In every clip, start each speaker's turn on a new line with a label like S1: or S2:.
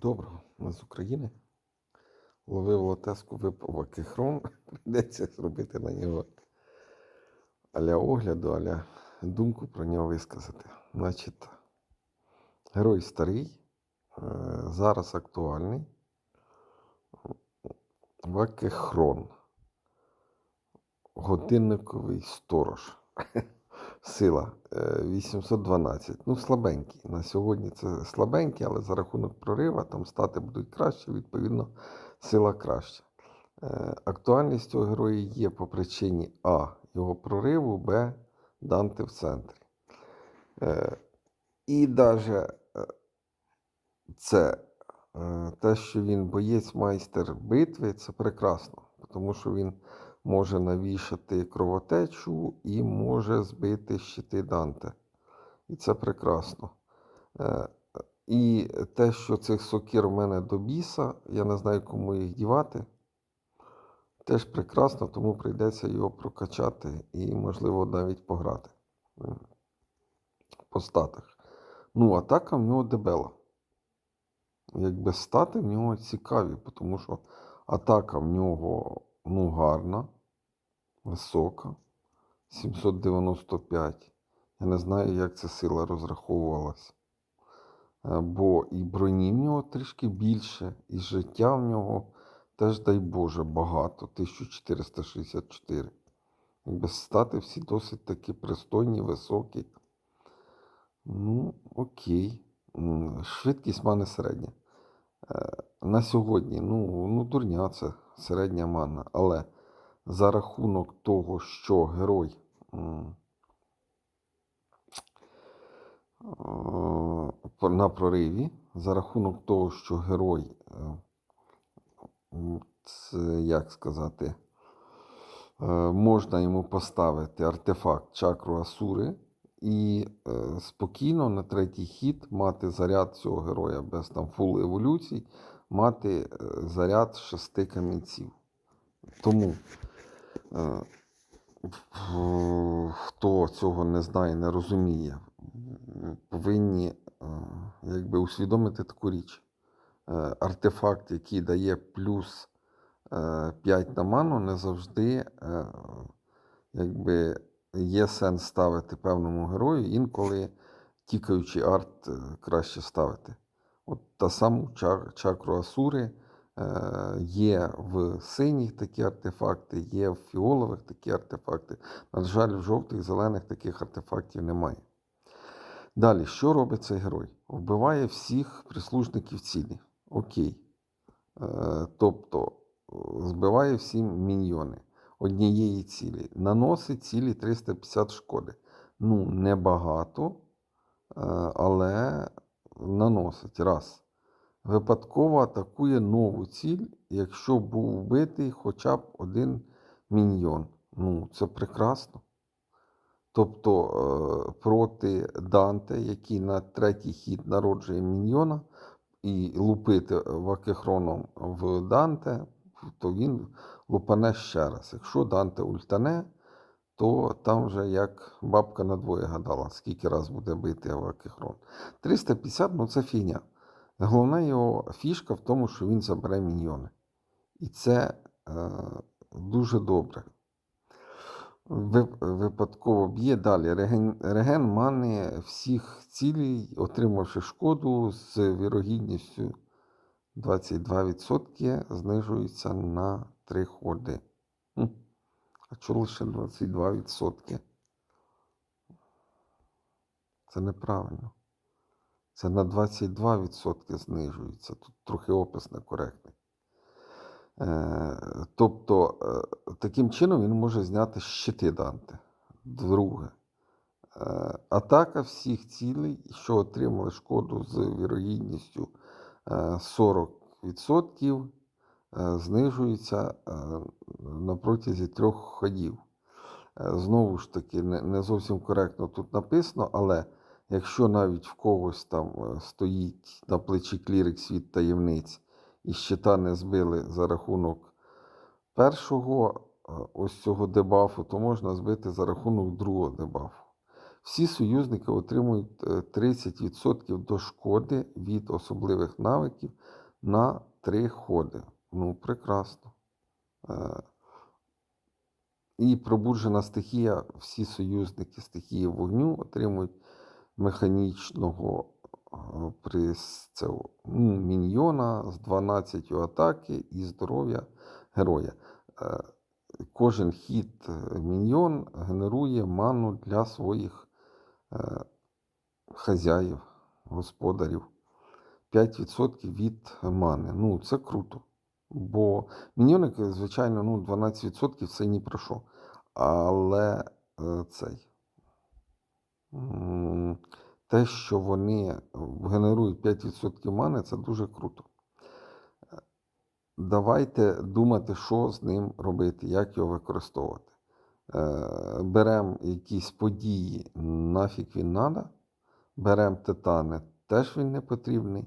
S1: Доброго, ми з України. Ловив лотеску, випав вакихрон. Прийдеться зробити на нього аля огляду, аля думку про нього висказати. Значить, герой старий, е, зараз актуальний. Вакихрон. Годинниковий сторож. Сила е, 812. Ну, слабенький. На сьогодні це слабенький, але за рахунок прорива там стати будуть краще, відповідно, сила краща. Е, Актуальність цього героя є по причині А. Його прориву, Б. Данте в центрі. Е, І навіть це е, те, що він боєць майстер битви, це прекрасно, тому що він може навішати кровотечу і може збити щити Данте. І це прекрасно. Е, І те, що цих сокир в мене до біса, я не знаю, кому їх дівати. Теж прекрасно, тому прийдеться його прокачати і, можливо, навіть пограти по статах. Ну, атака в нього дебела. Якби стати в нього цікаві, тому що атака в нього ну, гарна, висока. 795. Я не знаю, як ця сила розраховувалась. Е, Бо і броні в нього трішки більше, і життя в нього теж, дай Боже, багато. 1464. Якби стати всі досить таки пристойні, високі. Ну, окей. Швидкість мене середня. Е, На сьогодні, ну, ну дурня це середня мана. Але за рахунок того, що герой е, на прориві, за рахунок того, що герой, е, як сказати, е, можна йому поставити артефакт чакру Асури і е, спокійно на третій хід мати заряд цього героя без там фул еволюцій, мати заряд шести камінців. Тому, хто цього не знає, не розуміє, повинні е, якби усвідомити таку річ. Е, Артефакт, який дає плюс 5 на ману, не завжди е, якби, є сенс ставити певному герою, інколи тікаючи арт е, краще ставити. От та саму чакру Асури е, є в синіх такі артефакти, є в фіолових такі артефакти. На жаль, в жовтих, зелених таких артефактів немає. Далі, що робить цей герой? Вбиває всіх прислужників цілі. Окей. Е, тобто е, збиває всі міньйони однієї цілі. Наносить цілі 350 шкоди. Ну, небагато, е, але наносить. Раз. Випадково атакує нову ціль, якщо був вбитий хоча б один міньйон. Ну, це прекрасно. Тобто е, проти Данте, який на третій хід народжує міньйона, і лупити вакехроном в Данте, то він лупане ще раз. Якщо Данте ультане, то там вже як бабка на двоє гадала, скільки раз буде бити вакехрон. 350 ну це фігня. Головна його фішка в тому, що він забере міньйони. І це е, дуже добре. Випадково б'є далі. Реген, реген мани всіх цілей, отримавши шкоду з вірогідністю 22%, знижується на 3 ходи. А чого лише 22%? Це неправильно. Це на 22% знижується. Тут трохи опис некоректний. Е, Тобто, е, таким чином він може зняти щити Данте. Друге. Е, Атака всіх цілей, що отримали шкоду з вірогідністю е, 40%, е, знижується на протязі трьох ходів. Знову ж таки, не зовсім коректно тут написано, але якщо навіть в когось там е, стоїть на плечі клірик світ таємниць і щита не збили за рахунок першого е, ось цього дебафу, то можна збити за рахунок другого дебафу. Всі союзники отримують е, 30% до шкоди від особливих навиків на 3 ходи. Ну, прекрасно. Е, І пробуджена стихія, всі союзники стихії вогню отримують механічного е, ну, міньйона з 12 атаки і здоров'я героя. Е, Кожен хід е, міньйон генерує ману для своїх е, хазяїв, господарів. 5% від мани. Ну, це круто. Бо міньйони, звичайно, ну, 12% це ні про що. Але цей. Те, що вони генерують 5% мани, це дуже круто. Давайте думати, що з ним робити, як його використовувати. Е, Беремо якісь події, нафіг він надо. Беремо титани, теж він не потрібний.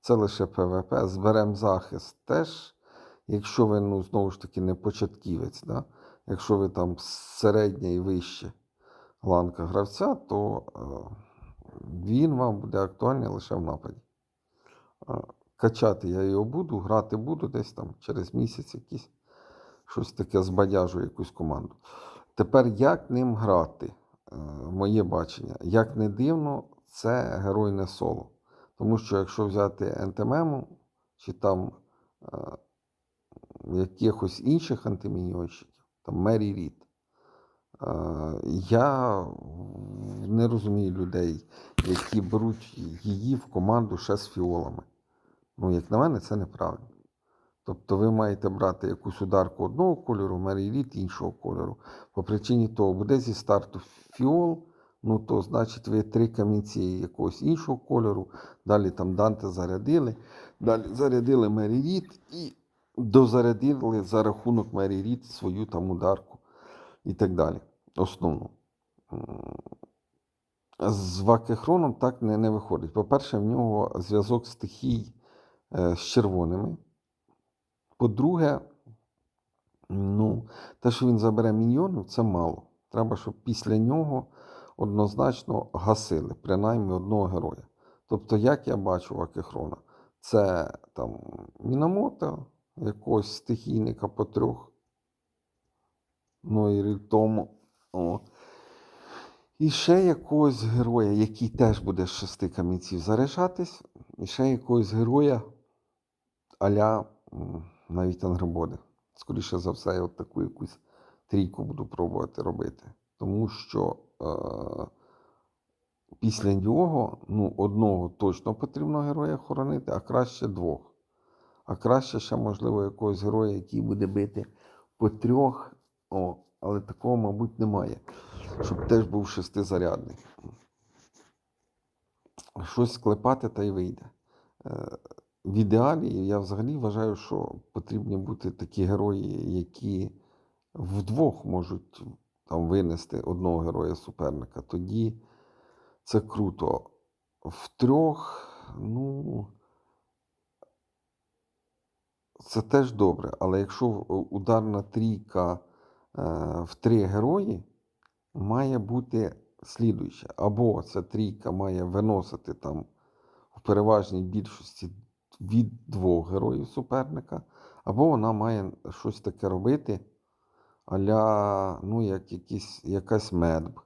S1: Це лише ПВП. Зберемо захист теж, якщо ви, ну, знову ж таки, не початківець. Да? Якщо ви там середня і вище ланка гравця, то е, він вам буде актуальний лише в нападі. Е, Качати я його буду, грати буду десь там через місяць якийсь. Щось таке збадяжу якусь команду. Тепер як ним грати? Е, Моє бачення. Як не дивно, це герой не соло. Тому що якщо взяти ентемему чи там е, якихось інших антиміньйонщиків, там Мері Рід, я не розумію людей, які беруть її в команду ще з фіолами. Ну, як на мене, це неправильно. Тобто ви маєте брати якусь ударку одного кольору, Мері іншого кольору. По причині того, буде зі старту фіол, ну то значить ви три камінці якогось іншого кольору, далі там Данте зарядили, далі зарядили Мері і дозарядили за рахунок Мері свою там ударку і так далі. Основну. М, З Вакехроном так не, не виходить. По-перше, в нього зв'язок стихій е, з червоними. По-друге, ну, те, що він забере міньйонів, це мало. Треба, щоб після нього однозначно гасили, принаймні одного героя. Тобто, як я бачу Вакехрона, це там Мінамото, якогось стихійника по трьох. Ну і рік тому. О. І ще якогось героя, який теж буде з шести камінців заряджатись, і ще якогось героя аля м, навіть Ангребоди. Скоріше за все, я от таку якусь трійку буду пробувати робити. Тому що е, після нього ну, одного точно потрібно героя хоронити, а краще двох. А краще ще, можливо, якогось героя, який буде бити по трьох. О, але такого, мабуть, немає. Щоб теж був шестизарядний. Щось склепати та й вийде. Е, В ідеалі я взагалі вважаю, що потрібні бути такі герої, які вдвох можуть там винести одного героя суперника. Тоді це круто. В трьох, ну. Це теж добре, але якщо ударна трійка в три герої, має бути слідуюче. Або ця трійка має виносити там в переважній більшості від двох героїв суперника, або вона має щось таке робити, аля, ну, як якісь, якась медб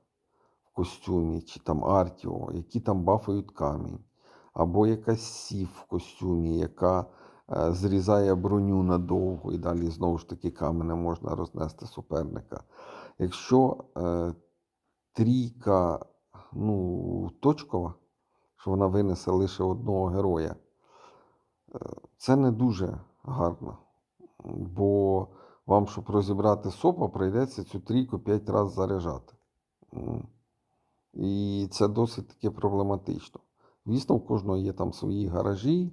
S1: в костюмі, чи там Артіо, які там бафають камінь, або якась сів в костюмі, яка е, зрізає броню надовго, і далі знову ж таки каменем можна рознести суперника. Якщо е, трійка ну, точкова, що вона винесе лише одного героя, е, це не дуже гарно. Бо вам, щоб розібрати сопа, прийдеться цю трійку 5 разів заряджати. І це досить таки проблематично. Звісно, у кожного є там свої гаражі.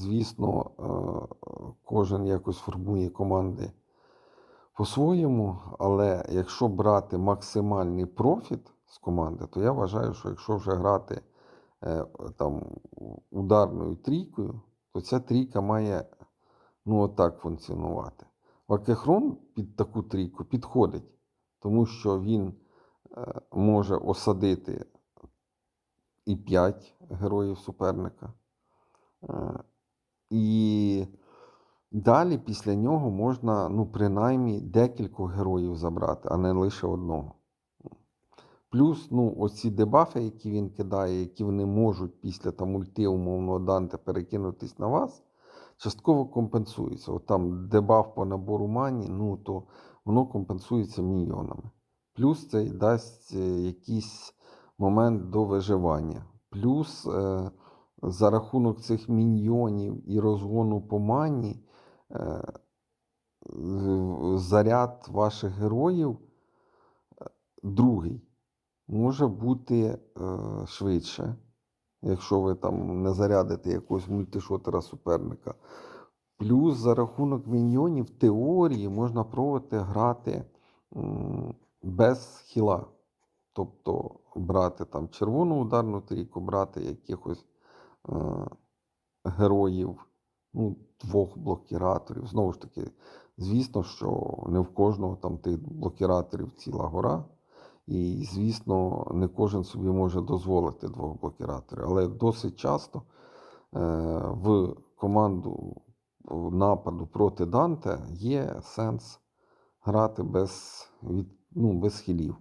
S1: Звісно, е, кожен якось формує команди по-своєму, але якщо брати максимальний профіт з команди, то я вважаю, що якщо вже грати е, там ударною трійкою, то ця трійка має ну, отак функціонувати. Вакехрон під таку трійку підходить, тому що він е, може осадити і 5 героїв суперника. І далі після нього можна, ну, принаймні, декількох героїв забрати, а не лише одного. Плюс, ну, оці дебафи, які він кидає, які вони можуть після там ульти умовного Данте перекинутись на вас, частково компенсується. От там дебаф по набору мані, ну то воно компенсується міньйонами. Плюс це дасть е, якийсь момент до виживання. Плюс е, за рахунок цих міньйонів і розгону по мані, е, заряд ваших героїв е, другий може бути е, швидше, якщо ви там не зарядите якогось мультишотера суперника. Плюс за рахунок міньйонів в теорії можна пробувати грати без хіла. Тобто брати там червону ударну трійку, брати якихось героїв, ну, двох блокіраторів. Знову ж таки, звісно, що не в кожного там тих блокіраторів ціла гора. І, звісно, не кожен собі може дозволити двох блокіраторів. Але досить часто е, в команду нападу проти Данте є сенс грати без, від, ну, без хілів.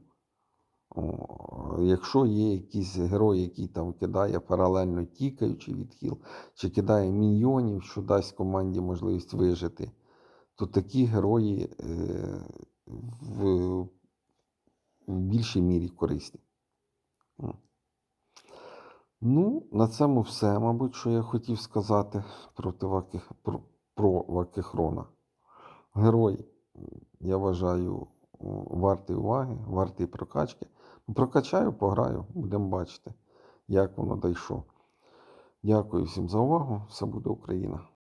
S1: Якщо є якийсь герой, який там кидає паралельно тікаючи від хіл, чи кидає міньйонів, що дасть команді можливість вижити, то такі герої е, в, в більшій мірі корисні. Ну, на цьому все, мабуть, що я хотів сказати проти Ваки, про, про Вакихрона. Герой, я вважаю, вартий уваги, вартий прокачки. Прокачаю, пограю, будемо бачити, як воно дійшло. Дякую всім за увагу. Все буде Україна.